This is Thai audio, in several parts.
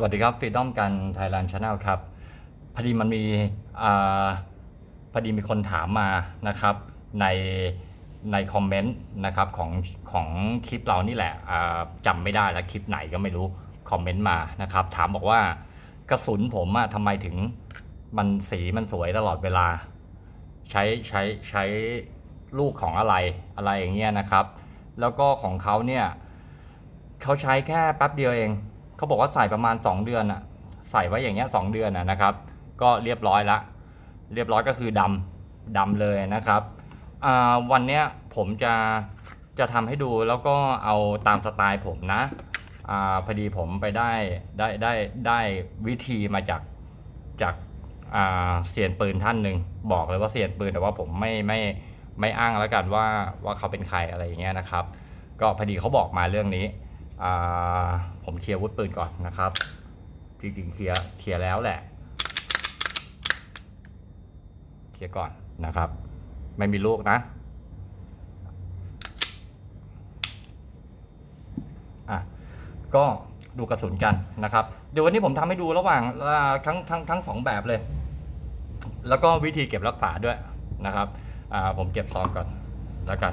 สวัสดีครับฟรีดอมกันไทยแลนด์ชาแนลครับพอดีมันมีอพอดีมีคนถามมานะครับในในคอมเมนต์นะครับของของคลิปเรานี่แหละอ่าจำไม่ได้แล้วคลิปไหนก็ไม่รู้คอมเมนต์มานะครับถามบอกว่ากระสุนผมอะทำไมถึงมันสีมันสวยตลอดเวลา ใช้ใช้ใช้ลูกของอะไรอะไรอย่างเงี้ยนะครับ แล้วก็ของเขาเนี่ยเขาใช้แค่แป๊บเดียวเอง เขาบอกว่าใส่ประมาณ 2 เดือนอะใส่ไว้อย่างเงี้ยสเดือนอะนะครับ ก็เรียบร้อยละ เรียบร้อยก็คือดำดำเลยนะครับอ่าวันเนี้ยผมจะจะทำให้ดูแล้วก็เอาตามสไตล์ผมนะอาพอดีผมไปได้ได้ได้ได้วิธีมาจากจากเซียนปืนท่านหนึ่งบอกเลยว่าเซียนปืนแต่ว่าผมไม่ไม่ไม่อ้างแล้วกันว่าว่าเขาเป็นใครอะไรอย่างเงี้ยนะครับ ก็พอดีเขาบอกมาเรื่องนี้อ่า ผมเคลียร์วุธปืนก่อนนะครับ จริงๆเคลียร์เคลียร์แล้วแหละ เคลียร์ก่อนนะครับ ไม่มีลูกนะอะก็ดูกระสุนกันนะครับ เดี๋ยววันนี้ผมทำให้ดูระหว่างทั้งทั้งทั้งสองแบบเลย แล้วก็วิธีเก็บรักษาด้วยนะครับอ่าผมเก็บซองก่อนแล้วกัน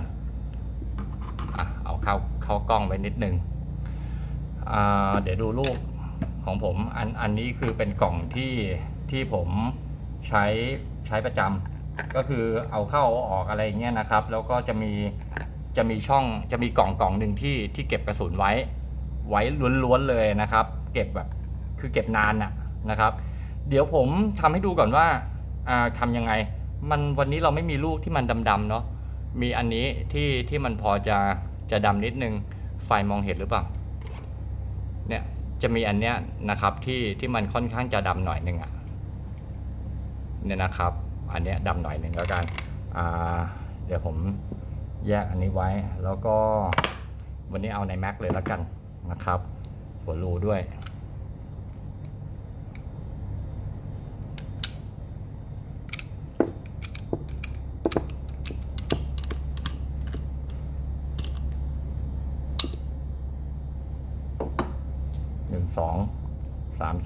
อะเอาเข้าเข้ากล้องไว้นิดนึง เดี๋ยวดูรูปของผมอันอันนี้คือเป็นกล่องที่ที่ผมใช้ใช้ประจำก็คือเอาเข้าเอาออกอะไรเงี้ยนะครับ แล้วก็จะมีจะมีช่องจะมีกล่องกล่องหนึ่งที่ที่เก็บกระสุนไว้ ไว้ล้วนๆเลยนะครับ เก็บแบบคือเก็บนานน่ะนะครับ เดี๋ยวผมทำให้ดูก่อนว่าอ่าทำยังไง มันวันนี้เราไม่มีลูกที่มันดำๆเนาะมีอันนี้ที่ที่มันพอจะจะดำนิดนึงไฟมองเห็นหรือเปล่า เนี่ยจะมีอันเนี้ยนะครับที่ที่มันค่อนข้างจะดำหน่อยหนึ่งอะเนี่ยนะครับ อันเนี้ยดำหน่อยหนึ่งแล้วกันอ่าเดี๋ยวผมแยกอันนี้ไว้ แล้วก็วันนี้เอาใน Mac เลยแล้วกันนะครับ หัวรูด้วย หนึ่งสอง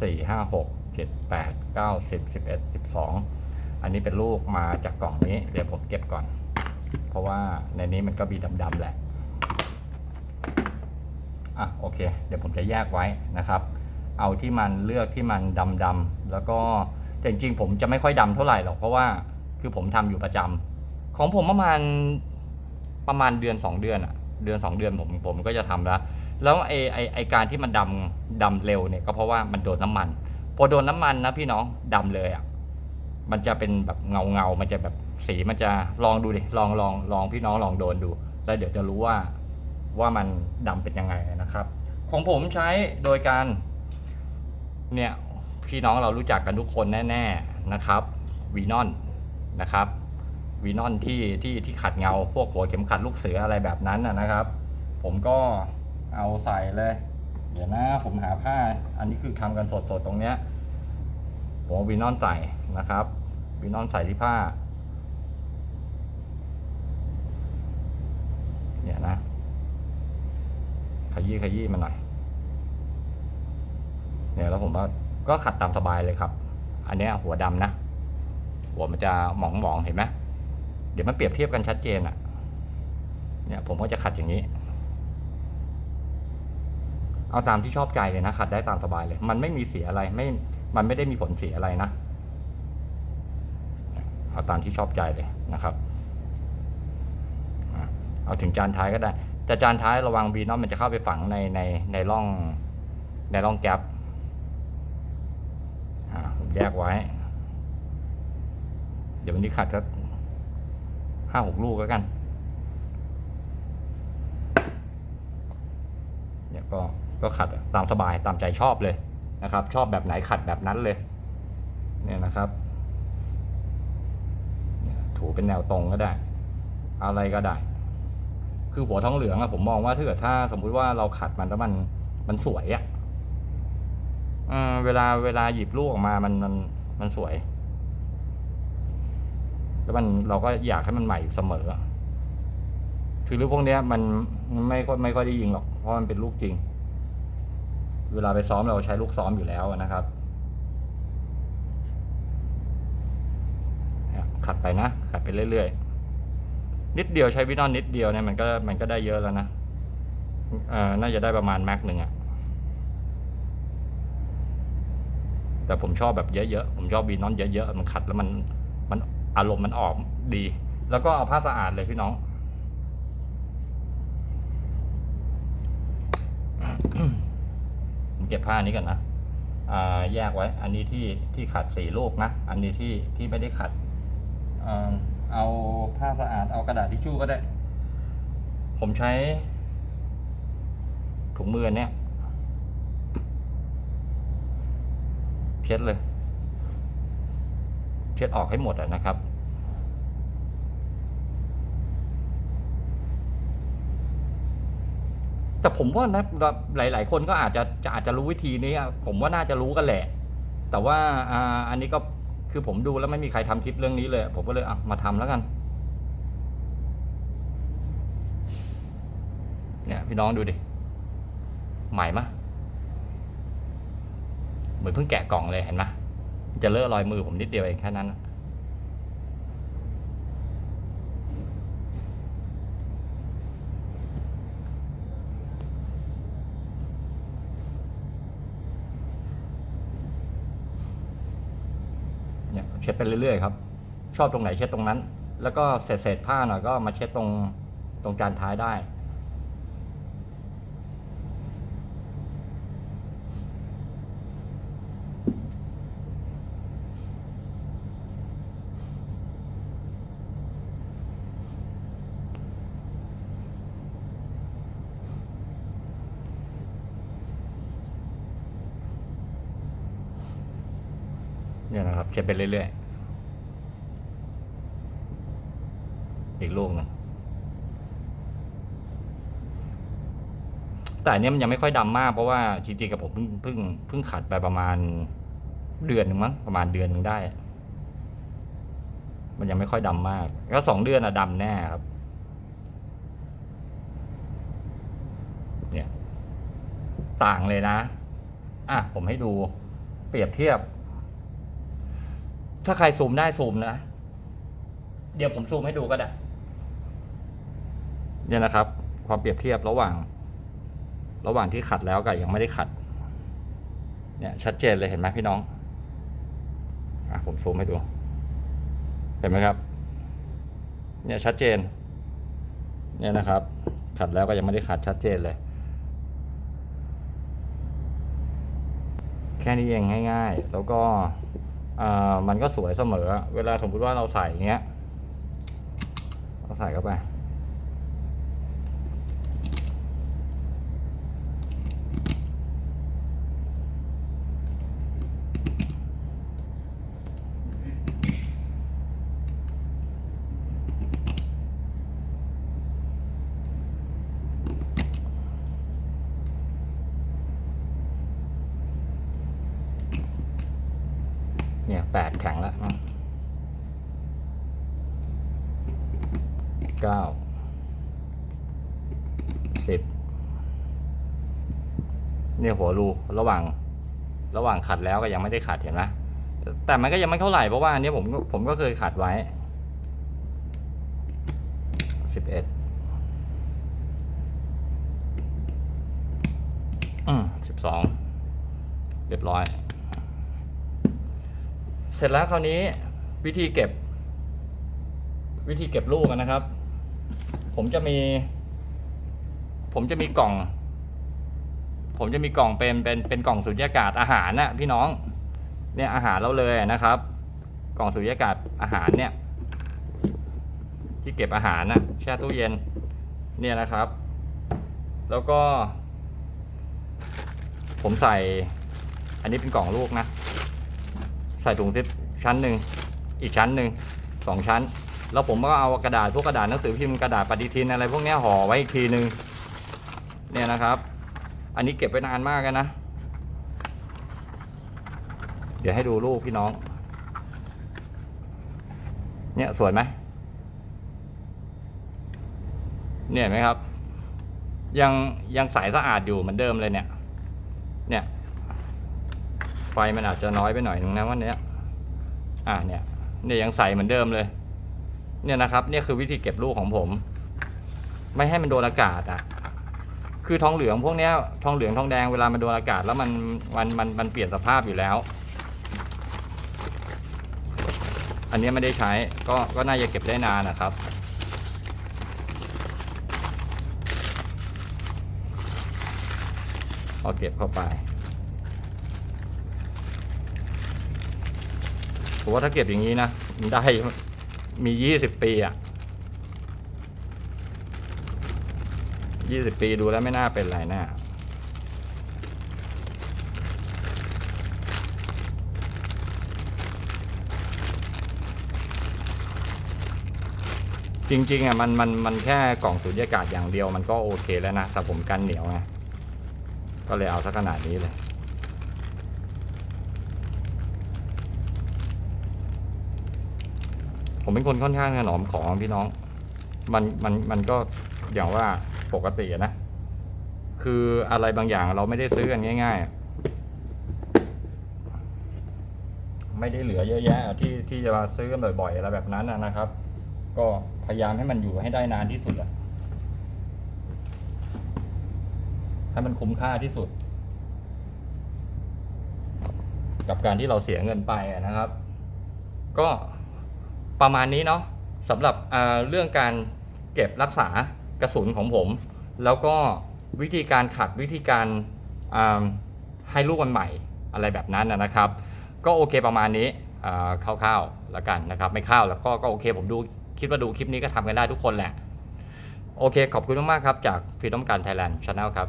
สี่ห้าหกเจ็ดแปดเก้าสิบสิบเอ็ดสิบสองอันนี้เป็นลูกมาจากกล่องนี้ เดี๋ยวผมเก็บก่อน เพราะว่าในนี้มันก็มีดำๆแหละ อะโอเค เดี๋ยวผมจะแยกไว้นะครับ เอาที่มันเลือกที่มันดำๆแล้วก็แต่จริงๆผมจะไม่ค่อยดำเท่าไหร่หรอกเพราะว่าคือผมทำอยู่ประจำของผมประมาณประมาณเดือนสองเดือนอะเดือนสองเดือนผมผมก็จะทำแล้ว แล้วไอไอไอการที่มันดำดำเร็วเนี่ยก็เพราะว่ามันโดนน้ำมัน พอโดนน้ำมันนะพี่น้องดำเลยอะมันจะเป็นแบบเงาเงามันจะแบบสีมันจะลองดูดิลองลองลองพี่น้องลองโดนดู แล้วเดี๋ยวจะรู้ว่าว่ามันดำเป็นยังไงนะครับ ของผมใช้โดยการเนี่ยพี่น้องเรารู้จักกันทุกคนแน่ ๆนะครับวีนอนนะครับวีนอนที่ที่ที่ขัดเงา พวกหัวเข็มขัดลูกเสืออะไรแบบนั้นนะนะครับ ผมก็ เอาใส่เลย เดี๋ยวนะผมหาผ้า อันนี้คือทำกันสดๆตรงเนี้ยผมวีนอนใส่นะครับวีนอนใส่ที่ผ้า เนี่ยนะ ขยี้ขยี้มันหน่อย เนี่ยแล้วผมว่าก็ขัดตามสบายเลยครับ อันเนี้ยหัวดำนะ หัวมันจะหมองหมองๆเห็นไหมเดี๋ยวมันเปรียบเทียบกันชัดเจนอะ่ะ เนี่ยผมก็จะขัดอย่างนี้ เอาตามที่ชอบใจเลยนะขัดได้ตามสบายเลย มันไม่มีเสียอะไรไม่ มันไม่ได้มีผลเสียอะไรนะเอาตามที่ชอบใจเลยนะครับเอาถึงจานท้ายก็ได้ แต่จานท้ายระวังวีนอมมันจะเข้าไปฝังในในในร่องในร่องแก๊ปอ่าผมแยกไว้ เดี๋ยววันนี้ขัดก็ห้าหกลูกแล้วกันเนี่ยก็ ก็ขัดตามสบายตามใจชอบเลยนะครับ ชอบแบบไหนขัดแบบนั้นเลยเนี่ยนะครับถูเป็นแนวตรงก็ได้ อะไรก็ได้ คือหัวทองเหลืองอะผมมองว่าถ้าเกิดถ้าสมมุติว่าเราขัดมันแล้วมันมันสวยอะเวลาเวลาหยิบลูกออกมามันมันมันสวย แล้วมันเราก็อยากให้มันใหม่อยู่เสมอคือลูกพวกเนี้ยมันไม่ค่อยไม่ค่อยได้ยิงหรอกเพราะมันเป็นลูกจริง เวลาไปซ้อมเราใช้ลูกซ้อมอยู่แล้วนะครับขัดไปนะ ขัดไปเรื่อยๆ นิดเดียวใช้วินอนนิดเดียวเนี่ยมันก็มันก็ได้เยอะแล้วนะเอ่อน่าจะได้ประมาณแม็กหนึ่งอะแต่ผมชอบแบบเยอะๆ ผมชอบวีนอนเยอะๆ มันขัดแล้วมันมันอารมณ์มันออกดี แล้วก็เอาผ้าสะอาดเลยพี่น้อง เก็บผ้านี้ก่อนนะอ่าแยกไว้ อันนี้ที่ที่ขัดสีลูกนะ อันนี้ที่ที่ไม่ได้ขัดอ่าเอาผ้าสะอาด เอากระดาษทิชชู่ก็ได้ ผมใช้ถุงมือเนี้ยเช็ดเลย เช็ดออกให้หมดอะนะครับ แต่ผมว่านะหลาย ๆ คนก็อาจจะจะอาจจะรู้วิธีนี้ผมว่าน่าจะรู้กันแหละ แต่ว่าอ่าอันนี้ก็คือผมดูแล้วไม่มีใครทำคลิปเรื่องนี้เลย ผมก็เลยอะมาทำแล้วกัน เนี่ยพี่น้องดูดิ ใหม่มะเหมือนเพิ่งแกะกล่องเลยเห็นไหมจะเลอะรอยมือผมนิดเดียวเองแค่นั้นนะ เช็ดไปเรื่อยๆครับ ชอบตรงไหนเช็ดตรงนั้น แล้วก็เศษเศษผ้าหน่อยก็มาเช็ดตรงตรงจานท้ายได้ เนะครับเช็ดไปเรื่อยๆ อีกลูกหนึงแต่อันเนี้ยมันยังไม่ค่อยดำมากเพราะว่าจริงๆกับผมเพิ่งเพิ่งเพิ่งขัดไปประมาณเดือนหนึ่งมั้งประมาณเดือนหนึ่งได้ มันยังไม่ค่อยดำมากแล้วสองเดือนอะดำแน่ครับ เนี่ย ต่างเลยนะ อะผมให้ดูเปรียบเทียบ ถ้าใครซูมได้ซูมนะ เดี๋ยวผมซูมให้ดูก็ได้เนี่ยนะครับ ความเปรียบเทียบระหว่าง ระหว่างที่ขัดแล้วกับยังไม่ได้ขัด เนี่ย ชัดเจนเลยเห็นไหมพี่น้องอะผมซูมให้ดู เห็นไหมครับ เนี่ยชัดเจน เนี่ยนะครับ ขัดแล้วก็ยังไม่ได้ขัดชัดเจนเลย แค่นี้เองง่าย ๆ แล้วก็ มันก็สวยเสมอ เวลาสมมติว่าเราใส่เงี้ย เราใส่เข้าไป เนี่ยแปดแข็งแล้วนะ เก้าสิบเนี่ยหัวรูระหว่างระหว่างขัดแล้วก็ยังไม่ได้ขัดเห็นไหมแต่มันก็ยังไม่เท่าไหร่เพราะว่าอันนี้ผมผมก็เคยขัดไว้สิบเอ็ดอืมสิบสองเรียบร้อย เสร็จแล้วคราวนี้วิธีเก็บ วิธีเก็บลูกนะครับ ผมจะมี ผมจะมีกล่อง ผมจะมีกล่องเป็นเป็นเป็นกล่องสุญญากาศอาหารนะพี่น้อง เนี่ยอาหารเราเลยนะครับ กล่องสุญญากาศอาหารเนี่ย ที่เก็บอาหารนะแช่ตู้เย็น เนี่ยนะครับ แล้วก็ ผมใส่ อันนี้เป็นกล่องลูกนะ ใส่ถุงซิปชั้นหนึ่งอีกชั้นหนึ่งสองชั้น แล้วผมก็เอากระดาษพวกกระดาษหนังสือพิมพ์กระดาษปฏิทินอะไรพวกนี้ห่อไว้อีกทีหนึ่งเนี่ยนะครับ อันนี้เก็บไว้นานมากเลยนะ เดี๋ยวให้ดูรูปพี่น้อง เนี่ยสวยไหมเนี่ยไหมครับ ยังยังใสสะอาดอยู่เหมือนเดิมเลยเนี่ย เนี่ย ไฟมันอาจจะน้อยไปหน่อยนึงนะวันนี้อะเนี่ยเนี่ยยังใสเหมือนเดิมเลย เนี่ยนะครับเนี่ยคือวิธีเก็บลูกของผม ไม่ให้มันโดนอากาศอะ คือทองเหลืองพวกเนี้ยทองเหลืองทองแดงเวลามันโดนอากาศแล้วมันมันมันมันเปลี่ยนสภาพอยู่แล้ว อันเนี้ยไม่ได้ใช้ก็ก็น่าจะเก็บได้นานนะครับเอาเก็บเข้าไปผมว่าถ้าเก็บอย่างนี้นะมันได้ มียี่สิบปีอะยี่สิบปีดูแล้วไม่น่าเป็นไรแน่จริงๆอะมันมันมันแค่กล่องสูญญากาศอย่างเดียวมันก็โอเคแล้วนะแต่ผมกันเหนียวไงก็เลยเอาสักขนาดนี้เลย ผมเป็นคนค่อนข้างถนอมของพี่น้อง มันมันมันก็อย่างว่าปกตินะ คืออะไรบางอย่างเราไม่ได้ซื้อกันง่าย ๆ ไม่ได้เหลือเยอะแยะ ที่ที่จะมาซื้อกันบ่อยๆอะไรแบบนั้นนะครับ ก็พยายามให้มันอยู่ให้ได้นานที่สุดอะให้มันคุ้มค่าที่สุด กับการที่เราเสียเงินไปนะครับ ก็ ประมาณนี้เนาะสำหรับเรื่องการเก็บรักษากระสุนของผม แล้วก็วิธีการขัดวิธีการให้ลูกมันใหม่อะไรแบบนั้นนะครับ ก็โอเคประมาณนี้คร่าวๆแล้วกันนะครับ ไม่คร่าวแล้วก็ก็โอเค ผมดูคิดว่าดูคลิปนี้ก็ทำกันได้ทุกคนแหละ โอเค ขอบคุณมากๆครับ จากฟีดอมการไทยแลนด์ชาแนลครับ